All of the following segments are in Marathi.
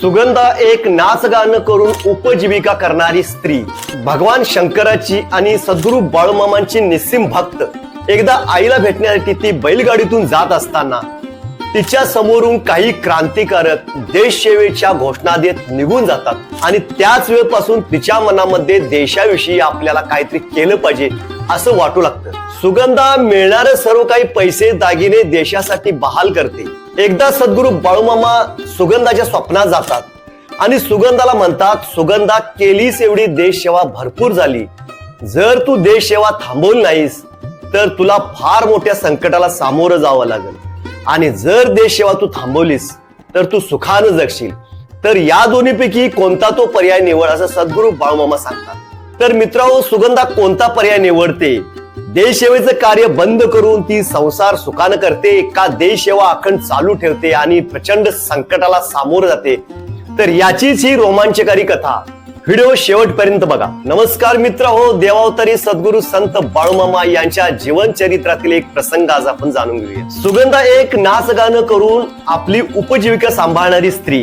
सुगंधा एक नाचगान करून उपजीविका करणारी स्त्री. भगवान शंकराची आणि सद्गुरू बाळूमामांची निस्सिम भक्त. एकदा आईला भेटण्यासाठी ती बैलगाडीतून जात असताना तिच्या समोरून काही क्रांतिकारक देशसेवेच्या घोषणा देत निघून जातात. आणि त्याच वेळपासून तिच्या मनामध्ये देशाविषयी आपल्याला काहीतरी केलं पाहिजे असं वाटू लागतं. सुगंधा मिळणारे सर्व काही पैसे दागिने देशासाठी बहाल करते. एकदा सद्गुरू बाळूमामा सुगंधाच्या स्वप्नात जातात. आणि सुगंधाला म्हणतात सुगंधा केलीस एवढी देशसेवा भरपूर झाली. जर तू देशसेवा थांबवली नाहीस तर तुला फार मोठ्या संकटाला सामोरं जावं लागेल. आणि जर देश सेवा तू थांबवलीस तर तू सुखानं जगशील. तर या दोन्हीपैकी कोणता तो पर्याय निवड असं सद्गुरू बाळूमामा सांगतात. तर मित्रांनो सुगंधा कोणता पर्याय निवडते? देशसेवेचं कार्य बंद करून ती संसार सुखानं करते का देशसेवा अखंड चालू ठेवते आणि प्रचंड संकटाला सामोरं जाते? तर याचीच ही रोमांचकारी कथा. व्हिडिओ शेवटपर्यंत बघा. नमस्कार मित्र हो देवावतारी सद्गुरु संत बाळूमामा यांच्या जीवन चरित्रातील एक प्रसंग आज आपण जाणून घेऊया. सुगंधा एक नाच गाणं करून आपली उपजीविका सांभाळणारी स्त्री.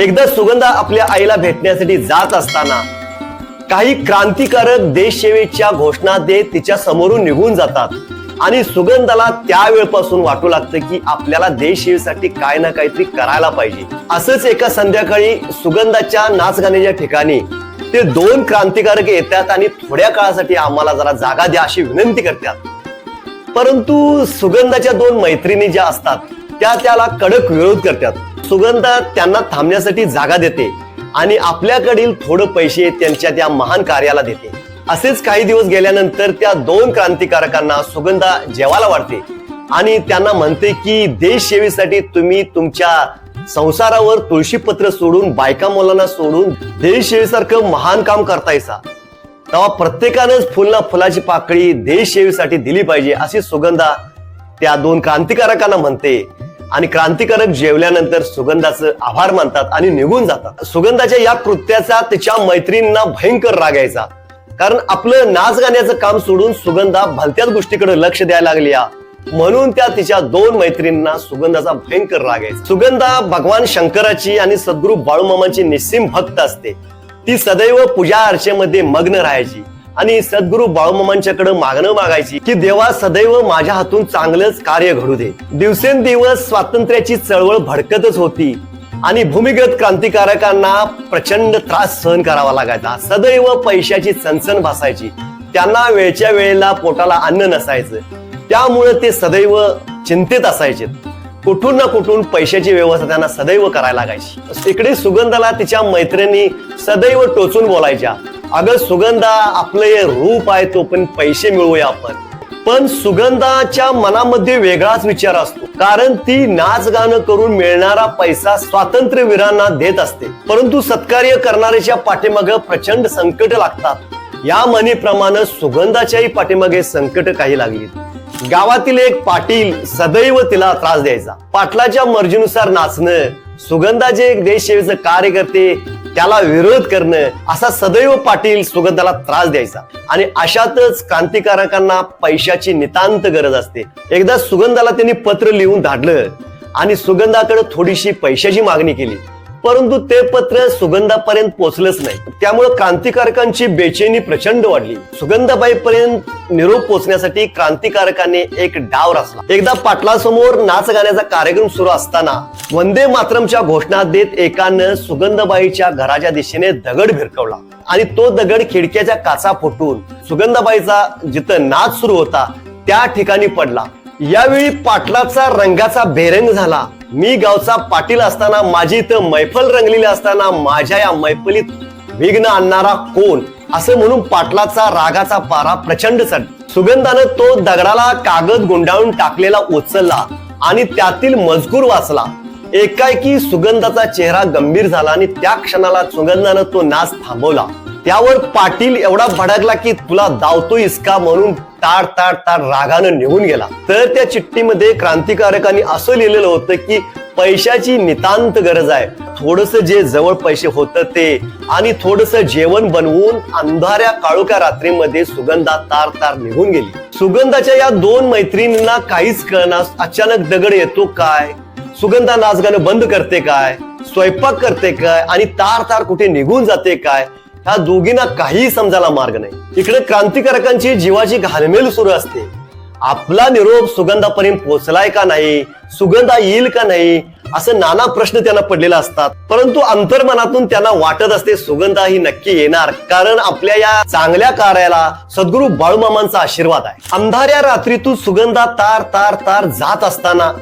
एकदा सुगंधा आपल्या आईला भेटण्यासाठी जात असताना काही क्रांतिकारक देशसेवेच्या घोषणा देत तिच्या समोरून निघून जातात. आणि सुगंधाला त्यावेळपासून वाटू लागतं की आपल्याला देशसेवेसाठी काय ना काहीतरी करायला पाहिजे. असंच एका संध्याकाळी सुगंधाच्या नाचगाण्याच्या ठिकाणी ते दोन क्रांतिकारक येतात आणि थोड्या काळासाठी आम्हाला जरा जागा द्या अशी विनंती करतात. परंतु सुगंधाच्या दोन मैत्रिणी ज्या असतात त्या त्याला कडक विरोध करतात. सुगंधा त्यांना थांबण्यासाठी जागा देते आणि आपल्याकडील थोडं पैसे त्यांच्या त्या महान कार्याला देते. असेच काही दिवस गेल्यानंतर त्या दोन क्रांतिकारकांना सुगंधा जेवायला वाटते आणि त्यांना म्हणते की देश सेवेसाठी तुम्ही तुमच्या संसारावर तुळशीपत्र सोडून बायका मुलांना सोडून देश सेवेसारखं महान काम करतायसा. तेव्हा प्रत्येकानंच फुलना फुलाची पाकळी देश सेवेसाठी दिली पाहिजे अशी सुगंधा त्या दोन क्रांतिकारकांना म्हणते. आणि क्रांतिकारक जेवल्यानंतर सुगंधाचं आभार मानतात आणि निघून जातात. सुगंधाच्या या कृत्याचा तिच्या मैत्रिणींना भयंकर राग यायचा. कारण आपलं नाच गाण्याचं काम सोडून सुगंधा भलत्याच गोष्टीकडे लक्ष द्यायला लागल्या. म्हणून त्या तिच्या दोन मैत्रिणींना सुगंधाचा भयंकर राग आहे सुगंधा भगवान शंकराची आणि सद्गुरू बाळूमामाची निस्सिम भक्त असते. ती सदैव पूजा अर्चेमध्ये मग्न राहायची. आणि सद्गुरू बाळूमामांच्याकडे मागणं मागायची की देवा सदैव माझ्या हातून चांगलंच कार्य घडू दे. दिवसेंदिवस स्वातंत्र्याची चळवळ भडकतच होती. आणि भूमिगत क्रांतिकारकांना प्रचंड त्रास सहन करावा लागायचा. सदैव पैशाची चणचण भासायची. त्यांना वेळच्या वेळेला पोटाला अन्न नसायचं. त्यामुळे ते सदैव चिंतेत असायचे. कुठून ना कुठून पैशाची व्यवस्था त्यांना सदैव करायला लागायची. इकडे सुगंधाला तिच्या मैत्रिणी सदैव टोचून बोलायच्या. अगं सुगंधा आपलं हे रूप आहे तो पण पैसे मिळवूया आपण. पण सुगंधाच्या मनामध्ये वेगळाच विचार असतो. कारण ती नाच गाणं करून मिळणारा पैसा स्वातंत्र्यवीरांना देत असते. परंतु सत्कार्य करणाऱ्याच्या पाठीमागे प्रचंड संकट लागतात. या म्हणीप्रमाणे सुगंधाच्याही पाठीमागे संकट काही लागली गावातील एक पाटील सदैव तिला त्रास द्यायचा. पाटलाच्या मर्जीनुसार नाचणं सुगंधाचे एक देशसेवेचं कार्य करते त्याला विरोध करणं असा सदैव पाटील सुगंधाला त्रास द्यायचा. आणि अशातच क्रांतिकारकांना पैशाची नितांत गरज असते. एकदा सुगंधाला त्यांनी पत्र लिहून धाडलं आणि सुगंधाकडे थोडीशी पैशाची मागणी केली. परंतु ते पत्र सुगंधापर्यंत पोहोचलंच नाही. त्यामुळे क्रांतिकारकांची बेचैनी प्रचंड वाढली. सुगंधाबाई पर्यंत निरोप पोहोचण्यासाठी क्रांतिकारकांनी एक डाव रचला. एकदा पाटलासमोर नाच गाण्याचा कार्यक्रम सुरू असताना वंदे मातरमच्या घोषणा देत एकानं सुगंधाबाईच्या घराच्या दिशेने दगड भिरकवला आणि तो दगड खिडक्याच्या काचा फुटून सुगंधाबाईचा जिथं नाच सुरू होता त्या ठिकाणी पडला. यावेळी पाटलाचा रंगाचा बेरंग झाला. मी गावचा पाटील असताना माझी इथं मैफल रंगलेली असताना माझ्या या मैफलीत विघ्न आणणारा कोण? असं म्हणून पाटलाचा रागाचा पारा प्रचंड चढ. सुगंधानं तो दगडाला कागद गुंडाळून टाकलेला उचलला आणि त्यातील मजकूर वाचला. एकाएकी सुगंधाचा चेहरा गंभीर झाला आणि त्या क्षणाला सुगंधानं तो नाच थांबवला. त्यावर पाटील एवढा भडकला की तुला धावतोयस का? म्हणून ताड ताड ताड रागानं निघून गेला. तर त्या चिठ्ठीमध्ये क्रांतिकारकांनी असं लिहिलेलं होतं की पैशाची नितांत गरज आहे. थोडस जे जवळ पैसे होतं ते आणि थोडस जेवण बनवून अंधाऱ्या काळोख्या रात्रीमध्ये सुगंधा तार तार निघून गेली. सुगंधाच्या या दोन मैत्रिणींना काहीच कळणार अचानक दगड येतो काय? सुगंधा नाच गाणं बंद करते काय? स्वयंपाक करते काय? आणि तार तार कुठे निघून जाते काय? ह्या दोघींना काहीही समजायला मार्ग नाही. इकडे क्रांतिकारकांची जीवाची घालमेल सुरू असते. आपला निरोप सुगंधापर्यंत पोहोचलाय का नाही? सुगंधा येईल का नाही? असं नाना प्रश्न त्यांना पडलेले असतात. परंतु अंतर्मनातून त्यांना वाटत असते सुगंधा ही नक्की येणार. कारण आपल्या या चांगल्या कार्याला सद्गुरू बाळूमामांचा आशीर्वाद आहे. अंधाऱ्या रात्रीतून सुगंधा तार तार तार जात असताना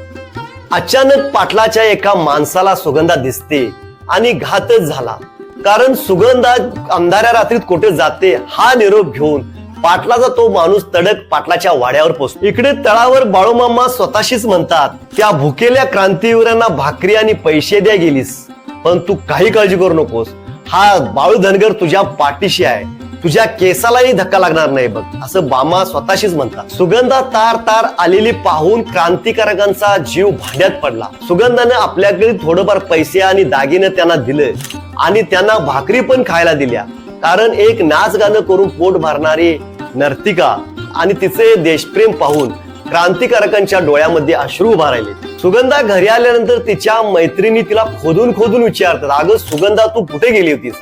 अचानक पाटलाच्या एका माणसाला सुगंधा दिसते आणि घातच झाला. कारण सुगंधा अंधाऱ्या रात्रीत कुठे जाते हा निरोप घेऊन पाटलाचा तो माणूस तडक पाटलाच्या वाड्यावर पोहोचतो इकडे तळावर बाळूमामा स्वतःशीच म्हणतात त्या भुकेल्या क्रांतीवीरांना भाकरी आणि पैसे द्या गेलीस पण तू काही काळजी करू नकोस. हा बाळू धनगर तुझ्या पाठीशी आहे. तुझ्या केसालाही धक्का लागणार नाही बघ. असं बामा स्वतःशीच म्हणतात. सुगंधा तार तार आलेली पाहून क्रांतिकारकांचा जीव भांड्यात पडला. सुगंधाने आपल्याकडे थोडंफार पैसे आणि दागिने त्यांना दिले आणि त्यांना भाकरी पण खायला दिल्या. कारण एक नाच गाणं करून पोट भरणारी नर्तिका आणि तिचे देशप्रेम पाहून क्रांतिकारकांच्या डोळ्यामध्ये अश्रू उभा राहिले. सुगंधा घरी आल्यानंतर तिच्या मैत्रिणी तिला खोदून खोदून विचारतात अगं सुगंधा तू कुठे गेली होतीस?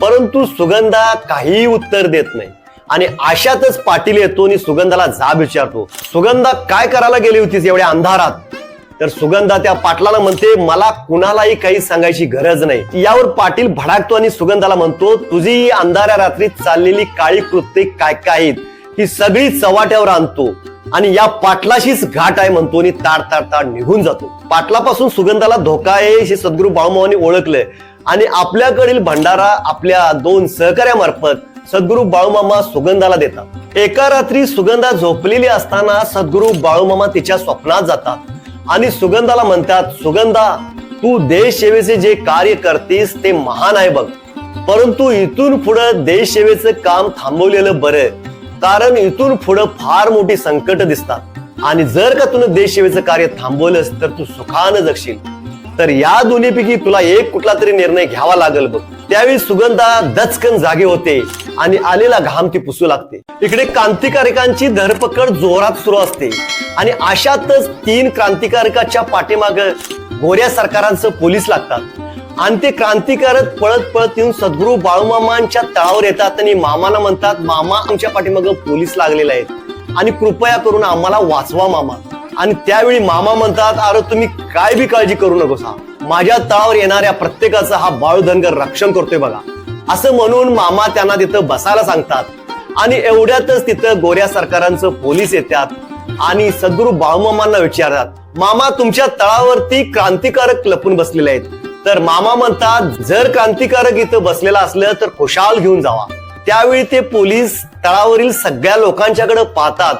परंतु सुगंधा काहीही उत्तर देत नाही. आणि अशातच पाटील येतो आणि सुगंधाला जाब विचारतो. सुगंधा काय करायला गेली होतीस एवढ्या अंधारात? तर सुगंधा त्या पाटलाला म्हणते मला कुणालाही काही सांगायची गरज नाही. यावर पाटील भडाकतो आणि सुगंधाला म्हणतो तुझी अंधाऱ्या रात्री चाललेली काळी कृत्ये काय काय आहेत? ही सगळी चव्हाट्यावर आणतो. आणि या पाटलाशीच घाट आहे म्हणतो आणि ताड ताड ताड निघून जातो. पाटलापासून सुगंधाला धोका आहे हे सद्गुरू बाळूमावांनी ओळखलंय. आणि आपल्याकडील भंडारा आपल्या दोन सहकार्यामार्फत सद्गुरू बाळूमामा सुगंधाला देतात. एका रात्री सुगंधा झोपलेली असताना सद्गुरू बाळूमामा तिच्या स्वप्नात जातात आणि सुगंधाला म्हणतात सुगंधा तू देश सेवेचे जे कार्य करतेस ते महान आहे बघ. परंतु इथून पुढं देश सेवेचं काम थांबवलेलं बरं. कारण इथून पुढं फार मोठी संकट दिसतात. आणि जर का तुला देश सेवेचं कार्य थांबवलंस तर तू सुखानं जगशील. तर या दोन्हीपैकी तुला एक कुठला तरी निर्णय घ्यावा लागेल बघ. त्यावेळी सुगंधा दचकन जागे होते आणि आलेला घाम ती पुसू लागते. इकडे क्रांतिकारकांची धरपकड जोरात सुरू असते आणि अशातच तीन क्रांतिकारकाच्या पाठीमाग गोऱ्या सरकारांचं पोलीस लागतात. आणि ते क्रांतिकारक पळत पळत येऊन सद्गुरू बाळूमामांच्या तळावर येतात आणि मामाला म्हणतात मामा आमच्या पाठीमाग पोलीस लागलेले आहेत. आणि कृपया करून आम्हाला वाचवा मामा. आणि त्यावेळी मामा म्हणतात अरे तुम्ही काय बी काळजी करू नकोस हा. माझ्या तळावर येणाऱ्या प्रत्येकाचा हा बाळू धनगर रक्षण करतोय बघा. असं म्हणून मामा त्यांना तिथं बसायला सांगतात. आणि एवढ्यातच तिथं गोऱ्या सरकारांचं पोलीस येतात आणि सद्गुरू बाळूमामांना विचारतात मामा तुमच्या तळावरती क्रांतिकारक लपून बसलेले आहेत. तर मामा म्हणतात जर क्रांतिकारक इथं बसलेला असलं तर खुशाल घेऊन जावा. त्यावेळी ते पोलीस तळावरील सगळ्या लोकांच्याकडे पाहतात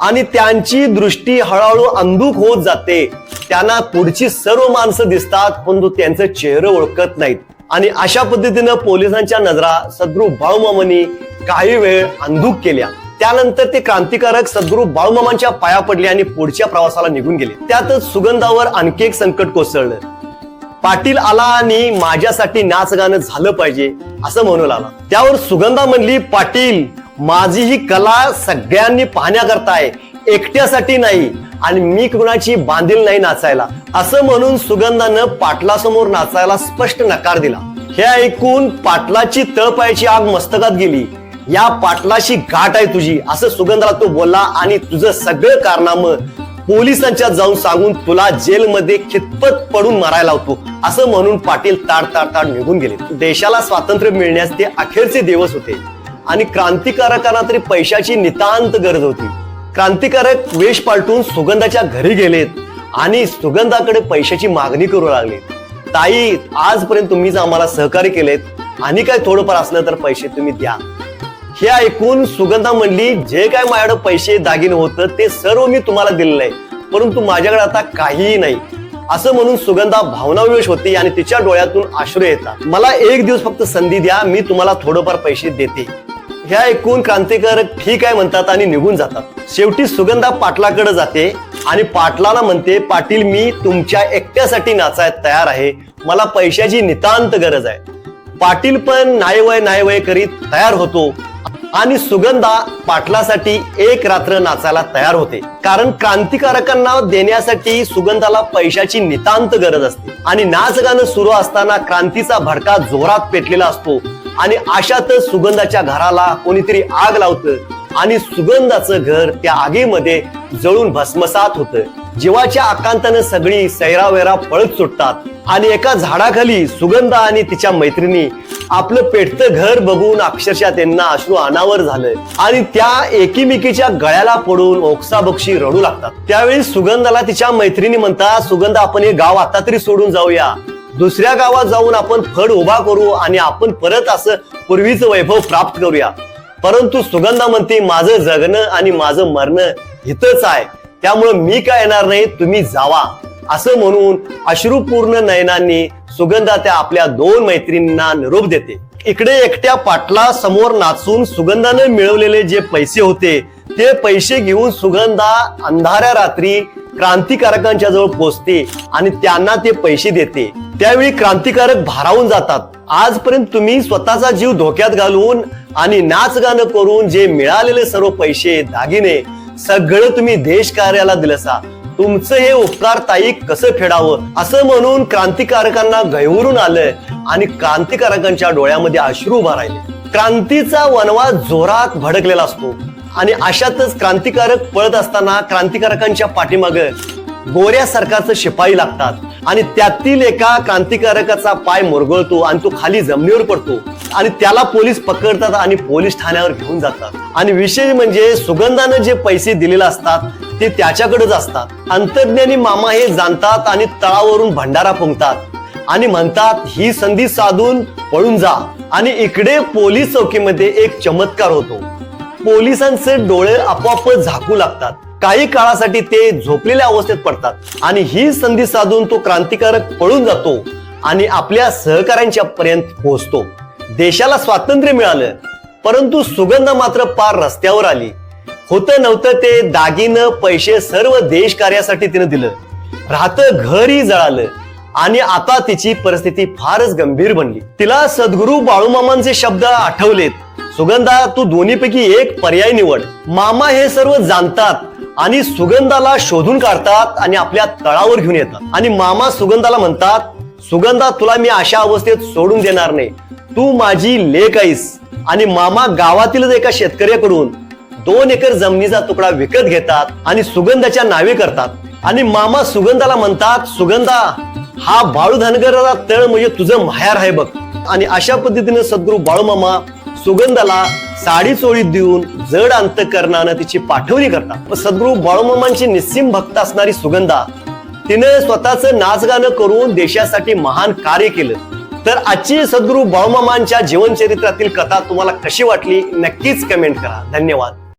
आणि त्यांची दृष्टी हळूहळू अंधुक होत जाते. त्यांना पुढची सर्व माणसं दिसतात परंतु त्यांचे चेहरे ओळखत नाहीत. आणि अशा पद्धतीनं पोलिसांच्या नजरा सद्गुरू बाळूमामांनी काही वेळ अंधुक केल्या. त्यानंतर ते क्रांतिकारक सद्गुरू बाळूमामांच्या पाया पडले आणि पुढच्या प्रवासाला निघून गेले. त्यातच सुगंधावर आणखी एक संकट कोसळलं. पाटील आला आणि माझ्यासाठी नाच गाणं झालं पाहिजे असं म्हणू लागला. त्यावर सुगंधा म्हणली पाटील माझी ही कला सगळ्यांनी पाहण्याकरता आहे एकट्यासाठी नाही आणि मी कुणाची बांधील नाही नाचायला. असं म्हणून सुगंधानं पाटलासमोर नाचायला स्पष्ट नकार दिला. हे ऐकून पाटलाची तळपायाची आग मस्तकात गेली. या पाटलाशी गाठ आहे तुझी असं सुगंधाला तो बोलला आणि तुझं सगळं कारनामं पोलिसांच्या जाऊन सांगून तुला जेलमध्ये खितपत पडून मारायला लावतो. असं म्हणून पाटील ताड ताड ताड निघून गेले. देशाला स्वातंत्र्य मिळण्यास ते अखेरचे दिवस होते. आणि क्रांतिकारकांना तरी पैशाची नितांत गरज होती. क्रांतिकारक वेश पालटून सुगंधाच्या घरी गेलेत आणि सुगंधाकडे पैशाची मागणी करू लागले. ताई आजपर्यंत तुम्हीच आम्हाला सहकार्य केलेत. आणि काय थोडंफार असलं तर पैसे तुम्ही द्या. हे ऐकून सुगंधा म्हणली जे काय माझ्याकडे पैसे दागिने होतं ते सर्व मी तुम्हाला दिलेलं आहे. परंतु माझ्याकडे आता काहीही नाही. असं म्हणून सुगंधा भावनाविवश होती आणि तिच्या डोळ्यातून आश्रय येतात. मला एक दिवस फक्त संधी द्या मी तुम्हाला थोडंफार पैसे देते. हे ऐकून क्रांतिकारक ठीक आहे म्हणतात आणि निघून जातात. शेवटी सुगंधा पाटलाकडे जाते आणि पाटलाला म्हणते पाटील मी तुमच्या एकट्यासाठी नाचाय तयार आहे. मला पैशाची नितांत गरज आहे. पाटील पण नाही वय नाही वय करीत तयार होतो आणि सुगंधा पाटलासाठी एक रात्र नाचायला तयार होते. कारण क्रांतिकारकांना देण्यासाठी सुगंधाला पैशाची नितांत गरज असते. आणि नाच गाणं सुरू असताना क्रांतीचा भडका जोरात पेटलेला असतो. आणि अशातच सुगंधाच्या घराला कोणीतरी आग लावतं आणि सुगंधाचं घर त्या आगीमध्ये जळून भस्मसात होतं. जीवाच्या आकांतानं सगळी सैरावैरा पळत सुटतात आणि एका झाडाखाली सुगंधा आणि तिच्या मैत्रिणी आपलं पेटतं घर बघून अक्षरशः त्यांना अश्रू अनावर झालं. आणि त्या एकीमेकीच्या गळ्याला पडून ओक्साबक्षी रडू लागतात. त्यावेळी सुगंधाला तिच्या मैत्रिणी म्हणतात सुगंधा आपण हे गाव आता तरी सोडून जाऊया. दुसऱ्या गावात जाऊन आपण फड उभा करू आणि आपण परत असं पूर्वीचं वैभव प्राप्त करूया. परंतु सुगंधा म्हणते माझं जगणं आणि माझं मरणं हितच आहे. त्यामुळं मी काय येणार नाही तुम्ही जावा. असं म्हणून अश्रुपूर्ण नयनांनी सुगंधा त्या आपल्या दोन मैत्रिणींना निरोप देते. इकडे एकट्या पाटला समोर नाचून सुगंधाने मिळवलेले जे पैसे होते ते पैसे घेऊन सुगंधा अंधाऱ्या रात्री क्रांतिकारकांच्या जवळ पोचते आणि त्यांना ते पैसे देते. त्यावेळी क्रांतिकारक भारावून जातात. आजपर्यंत तुम्ही स्वतःचा जीव धोक्यात घालून आणि नाच गाणं करून जे मिळालेले सर्व पैसे दागिने सगळं तुम्ही देश कार्याला दिलंसा. तुमचं हे उपकार ताई कसं फेडावं? असं म्हणून क्रांतिकारकांना गैवरून आलं आणि क्रांतिकारकांच्या डोळ्यामध्ये अश्रू उभा राहिले. क्रांतीचा वनवास जोरात भडकलेला असतो आणि अशातच क्रांतिकारक पळत असताना क्रांतिकारकांच्या पाठीमागे गोऱ्या सरकारचं शिपाई लागतात. आणि त्यातील एका क्रांतिकारकाचा पाय मुरगळतो आणि तो खाली जमिनीवर पडतो. आणि त्याला पोलीस पकडतात आणि पोलीस ठाण्यावर घेऊन जातात. आणि विशेष म्हणजे सुगंधानं जे पैसे दिलेले असतात ते त्याच्याकडेच असतात. अंतर्ज्ञानी मामा हे जाणतात आणि तळावरून भंडारा फुंकतात. आणि म्हणतात ही संधी साधून पळून जा. आणि इकडे पोलीस चौकीमध्ये एक चमत्कार होतो. पोलिसांचे डोळे आपोआप झाकू लागतात. काही काळासाठी ते झोपलेल्या अवस्थेत पडतात. आणि ही संधी साधून तो क्रांतिकारक पळून जातो आणि आपल्या सहकाऱ्यांच्या पर्यंत पोहोचतो. देशाला स्वातंत्र्य मिळालं परंतु सुगंध मात्र पार रस्त्यावर आली. होतं नव्हतं ते दागिनं पैसे सर्व देश कार्यासाठी तिनं दिलं. राहतं घरही जळालं आणि आता तिची परिस्थिती फारच गंभीर बनली. तिला सद्गुरू बाळूमामांचे शब्द आठवलेत. सुगंधा तू दोन्हीपैकी एक पर्याय निवड. मामा हे सर्व जाणतात. आणि सुगंधाला शोधून काढतात आणि आपल्या तळावर घेऊन येतात. आणि मामा सुगंधाला म्हणतात सुगंधा तुला मी अशा अवस्थेत सोडून देणार नाही. तू माझी लेक आहेस. आणि मामा गावातीलच एका शेतकऱ्याकडून दोन एकर जमिनीचा तुकडा विकत घेतात आणि सुगंधाच्या नावे करतात. आणि मामा सुगंधाला म्हणतात सुगंधा हा बाळू धनगराचा तळ म्हणजे तुझं माहेर आहे बघ. आणि अशा पद्धतीने सद्गुरू बाळूमामा सुगंधाला साडी चोळी देऊन जड अंतकरणानं तिची पाठवणी करतात. सद्गुरु बाळूमामांची निस्सिम भक्त असणारी सुगंधा तिने स्वतःचं नाचगाणं करून देशासाठी महान कार्य केलं. तर आजची सद्गुरू बाळूमामांच्या जीवनचरित्रातील कथा तुम्हाला कशी वाटली नक्कीच कमेंट करा. धन्यवाद.